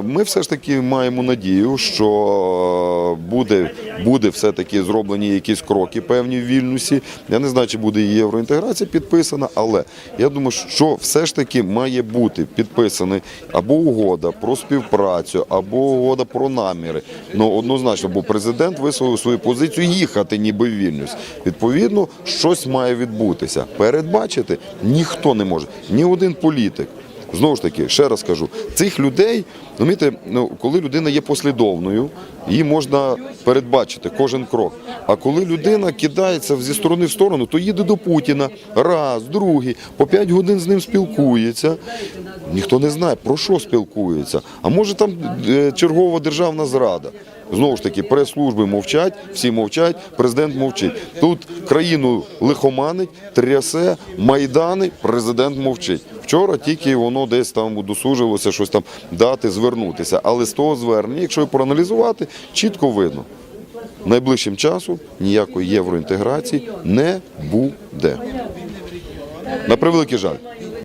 Ми все ж таки маємо надію, що буде, буде все-таки зроблені якісь кроки певні в Вільнюсі. Я не знаю, чи буде євроінтеграція підписана, але я думаю, що все ж таки має бути підписана або угода про співпрацю, або угода про наміри. Ну однозначно, бо президент висловив свою позицію їхати ніби в Вільнюс. Відповідно, щось має відбутися. Передбачити ніхто не може, ні один політик. Знову ж таки, ще раз кажу, цих людей, розумієте, ну, коли людина є послідовною, її можна передбачити кожен крок. А коли людина кидається зі сторони в сторону, то їде до Путіна раз, другий, по п'ять годин з ним спілкується. Ніхто не знає, про що спілкується. А може там е, чергова державна зрада. Знову ж таки, прес-служби мовчать, всі мовчать, президент мовчить. Тут країну лихоманить, трясе, майдани, президент мовчить. Вчора тільки воно десь там удосужилося щось там дати, звернутися. Але з того звернення, якщо проаналізувати, чітко видно. Найближчим часом ніякої євроінтеграції не буде. На превеликий жаль.